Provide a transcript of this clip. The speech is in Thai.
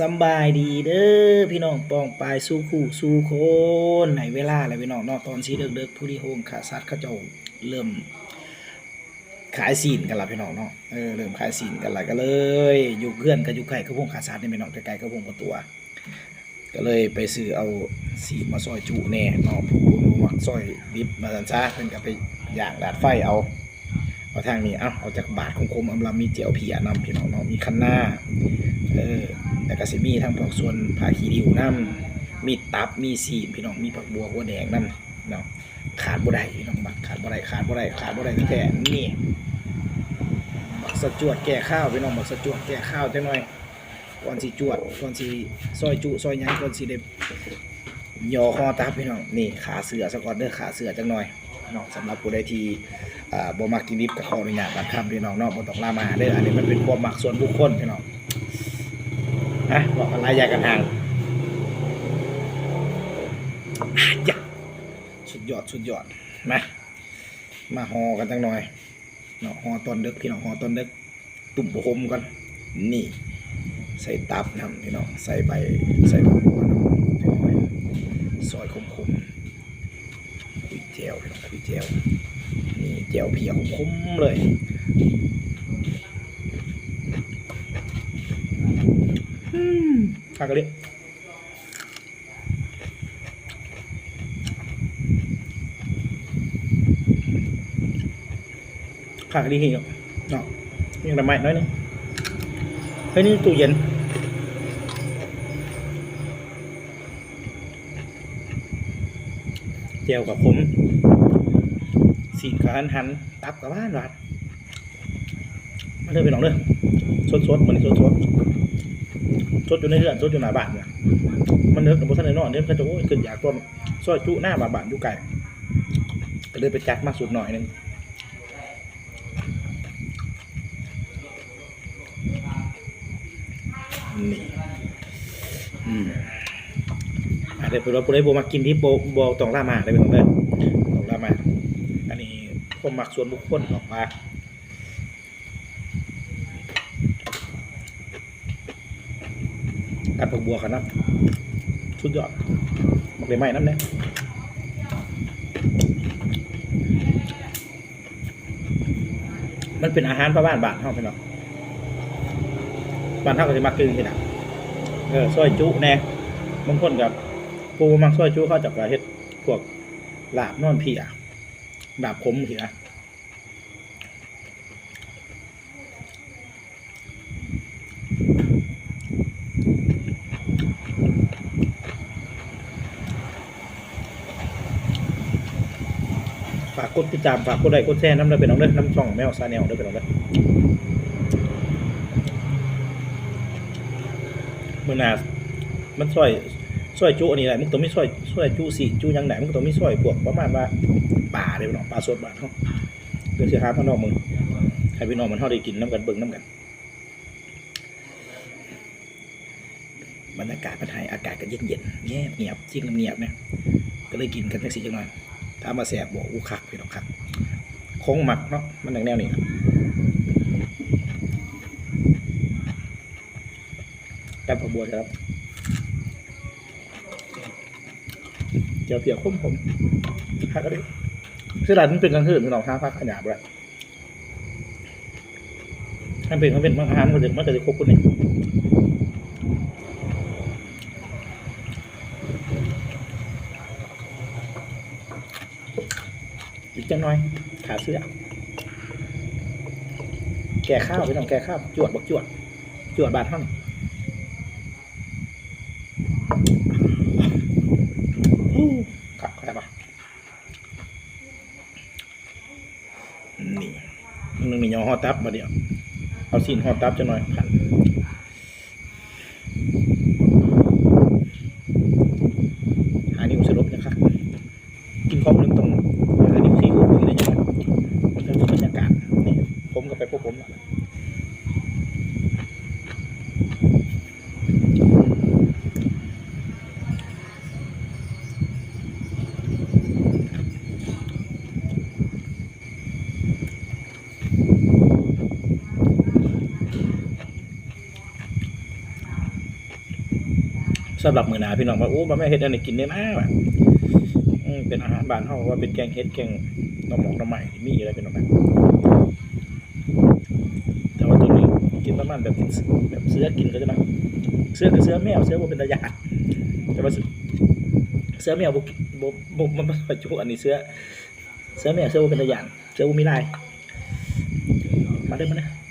สบายดีเด้อพี่น้องปองปลายสู้คู่สู้คนในเวลาแล้วพี่น้องเนอกตอนสีเด็กๆผู้ที่โฮงขาสัตว์เขาเจ้าเริ่ม ขายซีนกันละพี่น้องเนาะเออเริ่มขายซีนกันละก็เลย อยู่เพื่อนกับอยู่ไก่กับพวกขาสัตว์นี่พี่น้องใกล้ๆกับพวกประตัว ก็เลยไปซื้อเอาซีมาซอยจุแน่เนาะผู้มักซอยดิบมาสันซาเพิ่นก็ไปย่างดาดไฟเอา เอาทางนี้ เอาเอาจากบาทคมๆอำลามีเจียวเพียนำพี่น้องเนาะมีคันหน้า เออแต่ก็สิมีทั้งพวกส่วนผาคีริวน้ำมีตับ มีซีนพี่น้อง มีผักบัวหัวแดงน้ำเนาะ ขาดบ่ได้พี่น้องบักขาดบ่ได้ขาดบ่ได้ขาดบ่ได้แท้ๆนี่บักสะจวดแก่ข้าวพี่น้องบักสะจวดแก่ข้าวจังหน่อยก่อนสิจวดก่อนสิซอยจุซอยยังก่อนสิได้ย่อคอตับพี่น้อง นี่ขาเสือซะกอนเด้อขาเสือจังหน่อยเนาะสำหรับผู้ใดที่ อ่าบ่มักกินดิบก็ขออนุญาตบางคำพี่น้องเนาะบ่ต้องลามาเด้ออันนี้มันเป็นความมักส่วนบุคคลพี่น้องนะบอกกันหลายอย่างกันห่างอะยะสุดยอดสุดยอดมามาหอกันจังหน่อยเนาะหอตอนดึกพี่น้องหอตอนดึก ตุ่มโฮมกันนี่ ใส่ตับนำพี่น้องใส่ใบใส่ใบบัวน้ำซอยคมคมๆคุยเจวพี่น้องคุยเจว เจวเพียวคุ้มเลยขากะลิขากะลิเหี่ยวเนาะยังระไม้น้อยนึงเฮ้ยนี่ตู้เย็นเจียวกับผม สีกับหันหันตับกับบ้านวานมาเด้อไปน้องเด้อสดสดๆมันสดสดๆสดอยู่ในเรือนสดอยู่หน้าบ้านเนี่ยมันเลิกกับพวกท่านในนอนเนี่ยมันก็จะโอ้ยขึ้นอยากต้นซอยจุหน้าบาบานอยู่ไกลก็เลยไปจัดมาสุดหน่อยหนึงนี่อืมอาจจะเป็นว่าผู้ใดบ่มากินที่โบโบตองล่ามาได้เป็นของเด้อต้องล่ามา อันนี้ ผมหมักส่วนบุคคลออกมากัดผักบัวกันนะสุดยอดบอกเลยไหมน้ำเนี่ยมันเป็นอาหารประบ้านบ้านเฮาพี่น้องบ้านเฮาก็จะมักกินที่น่ะเออซอยจุแน่บางคนกับปูมักซอยจุเข้าจะกระเฮ็ดพวกลาบนอนเพีย ลาบขมเสินะฝากกดติดตามฝากกดไลค์กดแชร์น้ำได้อเป็นน้องเด้อน้ำช่องแมวซาแนลได้อเป็นน้องเด้อเมื่อหนามันซอย ซอยจุอันนี้แหละมันต้องมีซอยซอยจุสีจุยังไหนมันต้องมีซอยพวกประมาณว่าป่าเลยพี่น้องป่าสดบ้านเขาเดี๋ยวสิหาพ่อนอกมึงให้พี่น้องมันเท่าได้กินน้ำกันเบิ่งน้ำกัน บรรยากาศมันไทยอากาศก็เย็นเย็นเงียบเงียบจริงเงียบเนี่ยก็เลยกินกันจังสีจังหน่อยถ้ามาแสบบอกอู้คักพี่น้องคักคงหมักเนาะมันดังแนวนี้นะแกับผักบัวครับ เจียวเปียกคุ้มผมคักก็ได้คือร้านมันเป็นกลางคืนพี่น้องห้าพักขยะบ่ได้ถ้าเป็นเขาเป็นมังคารมันจะมันจะครบคนนี้อีกจังน้อย ขาเสื้อ แก่ข้าวพี่น้องแก่ข้าวจวดบักจวด จวดบาทเท่านี้ อู้ขับเข้าใจปะนี่นึงมียอฮอตับมาเดียว เอาซีนฮอตับจะหน่อยขันหานิ้วสรุปนะครับ กินของหนึ่งตรงหานิ้วซีอูคุยได้ยังไงมันเป็นบรรยากาศนี่ผมกับไปพวกผมละ สำหรับมือหนาพี่น้องว่าโอ้บ่แม่เฮ็ดอันนี้กินได้นะว่ะเป็นอาหารบ้านเฮาว่าเป็นแกงเฮ็ดแกงน่อหมอกหน่อไม้ที่มีอะไรพี่น้องนแต่ว่าตัวนี้กินประมาณแบบแบบเสื้อกินก็จะนะเสื้อคือเสื้อแมวเสื้อบ่เป็นตาญาติแต่ว่าเสือเสือแมวบ่บ่บ่มันบ่ค่อยจุอันนี้เสื้อเสื้อแมวเสื้อบ่เป็นตาญาติเสื้อบ่มีลายมาเด้อมาเด้อ